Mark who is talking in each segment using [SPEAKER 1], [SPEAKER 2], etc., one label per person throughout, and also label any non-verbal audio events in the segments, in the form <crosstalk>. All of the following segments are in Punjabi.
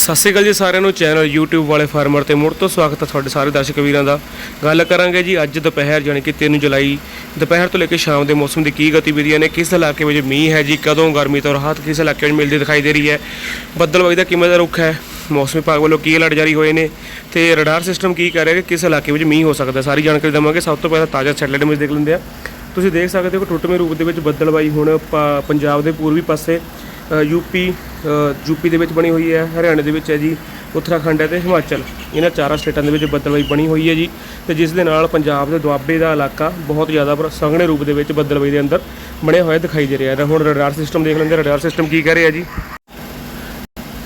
[SPEAKER 1] ਸਤਿ ਸ਼੍ਰੀ ਅਕਾਲ ਜੀ ਸਾਰਿਆਂ ਨੂੰ ਚੈਨਲ YouTube ਵਾਲੇ ਫਾਰਮਰ ਤੇ ਮੁੜ ਤੋਂ ਸਵਾਗਤ ਹੈ ਤੁਹਾਡੇ ਸਾਰੇ ਦਰਸ਼ਕ ਵੀਰਾਂ ਦਾ। ਗੱਲ ਕਰਾਂਗੇ ਜੀ ਅੱਜ ਦੁਪਹਿਰ ਯਾਨੀ ਕਿ 3 ਜੁਲਾਈ ਦੁਪਹਿਰ ਤੋਂ ਲੈ ਕੇ ਸ਼ਾਮ ਦੇ ਮੌਸਮ ਦੀ ਕੀ ਗਤੀਵਿਧੀਆਂ ਨੇ ਕਿਸ ਇਲਾਕੇ ਵਿੱਚ ਮੀਂਹ ਹੈ ਜੀ ਕਦੋਂ ਗਰਮੀ ਤੋਂ ਰਾਹਤ ਕਿਸ ਇਲਾਕੇ ਵਿੱਚ ਮਿਲਦੀ ਦਿਖਾਈ ਦੇ ਰਹੀ ਹੈ ਬੱਦਲਬਾਈ ਦਾ ਕਿਵੇਂ ਦਾ ਰੁਖ ਹੈ ਮੌਸਮ ਵਿਭਾਗ ਵੱਲੋਂ ਕੀ ਅਲਰਟ ਜਾਰੀ ਹੋਏ ਨੇ ਤੇ ਰਡਾਰ ਸਿਸਟਮ ਕੀ ਕਰ ਰਿਹਾ ਕਿ ਕਿਸ ਇਲਾਕੇ ਵਿੱਚ ਮੀਂਹ ਹੋ ਸਕਦਾ ਸਾਰੀ ਜਾਣਕਾਰੀ ਦੇਵਾਂਗੇ। ਸਭ ਤੋਂ ਪਹਿਲਾਂ ਤਾਜ਼ਾ ਸੈਟੇਲਾਈਟ ਇਮੇਜ ਦੇਖ ਲੈਂਦੇ ਆ ਤੁਸੀਂ ਦੇਖ ਸਕਦੇ ਹੋ ਕਿ ਟੁੱਟਵੇਂ ਰੂਪ ਦੇ ਵਿੱਚ ਬੱਦਲਬਾਈ ਹੁਣ ਪ- ਪੰਜਾਬ ਦੇ ਪੂਰਬੀ ਪਾਸੇ ਅ, ਯੂਪੀ ਯੂਪੀ ਦੇ ਵਿੱਚ ਬਣੀ ਹੋਈ ਹੈ, ਹਰਿਆਣਾ ਦੇ ਵਿੱਚ ਹੈ ਜੀ, ਉੱਤਰਾਖੰਡ ਹੈ ਤੇ ਹਿਮਾਚਲ। ਇਹਨਾਂ ਚਾਰਾਂ ਸਟੇਟਾਂ ਦੇ ਵਿੱਚ ਬੱਦਲਬਾਈ ਬਣੀ ਹੋਈ ਹੈ ਜੀ ਤੇ ਜਿਸ ਦੇ ਨਾਲ ਪੰਜਾਬ ਦੇ ਦੁਆਬੇ ਦਾ ਇਲਾਕਾ ਬਹੁਤ ਜ਼ਿਆਦਾ ਪਰ ਸੰਘਣੇ ਰੂਪ ਦੇ ਵਿੱਚ ਬੱਦਲਬਾਈ ਦੇ ਅੰਦਰ ਬਣਿਆ ਹੋਇਆ ਦਿਖਾਈ ਦੇ ਰਿਹਾ ਹੈ। ਹੁਣ ਰਡਾਰ ਸਿਸਟਮ ਦੇਖ ਲੈਂਦੇ ਰਡਾਰ ਸਿਸਟਮ ਕੀ ਕਹਿ ਰਿਹਾ ਜੀ।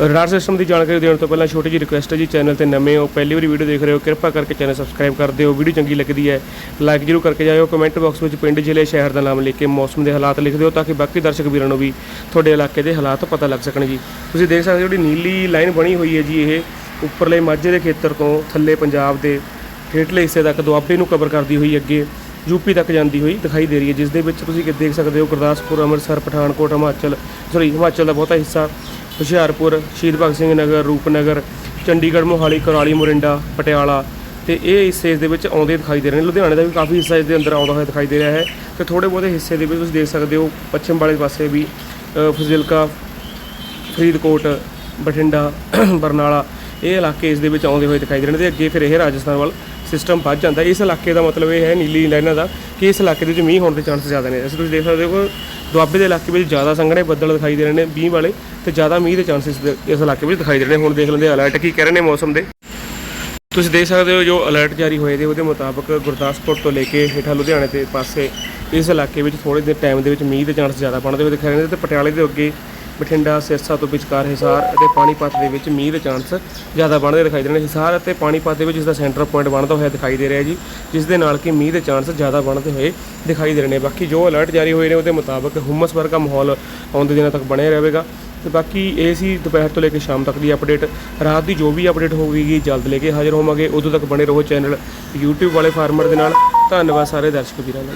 [SPEAKER 1] ਰਡਾਰ ਸਿਸਟਮ ਦੀ ਜਾਣਕਾਰੀ ਦੇਣ ਤੋਂ ਪਹਿਲਾਂ ਛੋਟੀ ਜਿਹੀ ਰਿਕੁਐਸਟ ਹੈ ਜੀ ਚੈਨਲ ਤੇ ਨਵੇਂ ਹੋ, ਪਹਿਲੀ ਵਾਰੀ ਵੀਡੀਓ ਦੇਖ ਰਹੇ ਹੋ, ਕਿਰਪਾ ਕਰਕੇ ਚੈਨਲ ਸਬਸਕ੍ਰਾਈਬ ਕਰ ਦਿਓ, ਵੀਡੀਓ ਚੰਗੀ ਲੱਗਦੀ ਹੈ ਲਾਈਕ ਜਰੂਰ ਕਰਕੇ ਜਾਇਓ ਕਮੈਂਟ ਬਾਕਸ ਵਿੱਚ ਪਿੰਡ, ਜ਼ਿਲ੍ਹੇ, ਸ਼ਹਿਰ ਦਾ ਨਾਮ ਲਿਖ ਕੇ ਮੌਸਮ ਦੇ ਹਾਲਾਤ ਲਿਖ ਦਿਓ ਤਾਂ ਕਿ ਬਾਕੀ ਦਰਸ਼ਕ ਵੀਰਾਂ ਨੂੰ ਵੀ ਤੁਹਾਡੇ ਇਲਾਕੇ ਦੇ ਹਾਲਾਤ ਪਤਾ ਲੱਗ ਸਕਣ ਜੀ। ਤੁਸੀਂ ਦੇਖ ਸਕਦੇ ਹੋ ਜਿਹੜੀ ਨੀਲੀ ਲਾਈਨ ਬਣੀ ਹੋਈ ਹੈ ਜੀ, ਇਹ ਉੱਪਰਲੇ ਮਾਝੇ ਦੇ ਖੇਤਰ ਤੋਂ ਥੱਲੇ ਪੰਜਾਬ ਦੇ ਹੇਠਲੇ ਹਿੱਸੇ ਤੱਕ ਦੁਆਬੇ ਨੂੰ ਕਵਰ ਕਰਦੀ ਹੋਈ ਅੱਗੇ ਯੂਪੀ ਤੱਕ ਜਾਂਦੀ ਹੋਈ ਦਿਖਾਈ ਦੇ ਰਹੀ ਹੈ, ਜਿਸ ਦੇ ਵਿੱਚ ਤੁਸੀਂ ਦੇਖ ਸਕਦੇ ਹੋ ਗੁਰਦਾਸਪੁਰ, ਅੰਮ੍ਰਿਤਸਰ, ਪਠਾਨਕੋਟ, ਹਿਮਾਚਲ ਸੌਰੀ ਹਿਮਾਚਲ ਦਾ ਬਹੁਤਾ ਹਿੱਸਾ ਹੁਸ਼ਿਆਰਪੁਰ ਸ਼ਹੀਦ ਭਗਤ ਸਿੰਘ ਨਗਰ, ਰੂਪਨਗਰ, ਚੰਡੀਗੜ੍ਹ, ਮੋਹਾਲੀ, ਕਰਾਲੀ, ਮੋਰਿੰਡਾ, ਪਟਿਆਲਾ ਤੇ ਇਹ ਹਿੱਸੇ ਇਸ ਦੇ ਵਿੱਚ ਆਉਂਦੇ ਦਿਖਾਈ ਦੇ ਰਹੇ ਨੇ। ਲੁਧਿਆਣੇ ਦਾ ਵੀ ਕਾਫੀ ਹਿੱਸਾ ਇਸ ਦੇ ਅੰਦਰ ਆਉਂਦਾ ਹੋਇਆ ਦਿਖਾਈ ਦੇ ਰਿਹਾ ਹੈ ਤੇ ਥੋੜੇ ਬਹੁਤੇ ਹਿੱਸੇ ਦੇ ਵਿੱਚ ਤੁਸੀਂ ਦੇਖ ਸਕਦੇ ਹੋ, ਪੱਛਮ ਵਾਲੇ ਪਾਸੇ ਵੀ ਫਜ਼ਿਲਕਾ, ਫਰੀਦਕੋਟ, ਬਠਿੰਡਾ, <clears throat> ਬਰਨਾਲਾ ਇਹ ਇਲਾਕੇ ਇਸ ਦੇ ਵਿੱਚ ਆਉਂਦੇ ਹੋਏ ਦਿਖਾਈ ਦੇ ਰਹੇ ਨੇ ਤੇ ਅੱਗੇ ਫਿਰ ਇਹ ਰਾਜਸਥਾਨ ਵੱਲ ਸਿਸਟਮ ਵੱਧ ਜਾਂਦਾ ਇਸ ਇਲਾਕੇ ਦਾ ਮਤਲਬ ਇਹ ਹੈ, ਨੀਲੀ ਲਾਈਨਾਂ ਦਾ, ਕਿ ਇਸ ਇਲਾਕੇ ਦੇ ਵਿੱਚ ਮੀਂਹ ਹੋਣ ਦੇ ਚਾਂਸ ਜ਼ਿਆਦਾ ਨੇ। ਅਸੀਂ ਤੁਸੀਂ ਦੇਖ ਸਕਦੇ ਹੋ ਕਿ ਦੁਆਬੇ ਦੇ ਇਲਾਕੇ ਵਿੱਚ ਜ਼ਿਆਦਾ ਸੰਘਣੇ ਬੱਦਲ ਦਿਖਾਈ ਦੇ ਰਹੇ ਨੇ, ਮੀਂਹ ਵਾਲੇ ਤੇ ਜ਼ਿਆਦਾ ਮੀਂਹ ਦੇ ਚਾਂਸਸ ਇਸ ਇਲਾਕੇ ਵਿੱਚ ਦਿਖਾਈ ਦੇ ਰਹੇ ਨੇ। ਹੁਣ ਦੇਖ ਲੈਂਦੇ ਅਲਰਟ ਕੀ ਕਹਿ ਰਹੇ ਨੇ ਮੌਸਮ ਦੇ। ਤੁਸੀਂ ਦੇਖ ਸਕਦੇ ਹੋ ਜੋ ਅਲਰਟ ਜਾਰੀ ਹੋਏ ਦੇ ਉਹਦੇ ਮੁਤਾਬਕ ਗੁਰਦਾਸਪੁਰ ਤੋਂ ਲੈ ਕੇ ਹੇਠਾਂ ਲੁਧਿਆਣੇ ਦੇ ਪਾਸੇ ਇਸ ਇਲਾਕੇ ਵਿੱਚ ਥੋੜੇ ਦਿਨ ਟਾਈਮ ਦੇ ਵਿੱਚ ਮੀਂਹ ਦੇ ਚਾਂਸ ਜ਼ਿਆਦਾ ਬਣਦੇ ਹੋਏ ਦਿਖਾਈ ਰਹੇ ਨੇ ਤੇ ਪਟਿਆਲੇ ਦੇ ਅੱਗੇ ਬਠਿੰਡਾ, ਸਿਰਸਾ ਤੋਂ ਵਿਚਕਾਰ ਹਿਸਾਰ ਅਤੇ ਪਾਣੀਪਤ ਦੇ ਵਿੱਚ ਮੀਂਹ ਦੇ ਚਾਂਸ ਜ਼ਿਆਦਾ ਬਣਦੇ ਦਿਖਾਈ ਦੇ ਰਹੇ ਨੇ। ਹਿਸਾਰ ਅਤੇ ਪਾਣੀਪਤ ਦੇ ਵਿੱਚ ਇਸ ਦਾ ਸੈਂਟਰ ਪੁਆਇੰਟ ਬਣਦਾ ਹੋਇਆ ਦਿਖਾਈ ਦੇ ਰਿਹਾ ਜੀ, ਜਿਸ ਦੇ ਨਾਲ ਕਿ ਮੀਂਹ ਦੇ ਚਾਂਸ ਜ਼ਿਆਦਾ ਬਣਦੇ ਹੋਏ ਦਿਖਾਈ ਦੇ ਰਹੇ ਨੇ। ਬਾਕੀ ਜੋ ਅਲਰਟ ਜਾਰੀ ਹੋਏ ਨੇ ਉਹਦੇ ਮੁਤਾਬਕ ਹੁਮਸ ਵਰਗਾ ਮਾਹੌਲ ਆਉਂਦੇ ਦਿਨਾਂ ਤੱਕ ਬਣਿਆ ਰਹੇਗਾ। ਤੇ ਬਾਕੀ ਇਹ ਸੀ ਦੁਪਹਿਰ ਤੋਂ ਲੈ ਕੇ ਸ਼ਾਮ ਤੱਕ ਦੀ ਅਪਡੇਟ ਰਾਤ ਦੀ ਜੋ ਵੀ ਅਪਡੇਟ ਹੋਵੇਗੀ ਜਲਦ ਲੈ ਕੇ ਹਾਜ਼ਰ ਹੋਵਾਂਗੇ। ਉਦੋਂ ਤੱਕ ਬਣੇ ਰਹੋ ਚੈਨਲ YouTube ਵਾਲੇ ਫਾਰਮਰ ਦੇ ਨਾਲ। ਧੰਨਵਾਦ ਸਾਰੇ ਦਰਸ਼ਕ ਵੀਰਾਂ ਦਾ।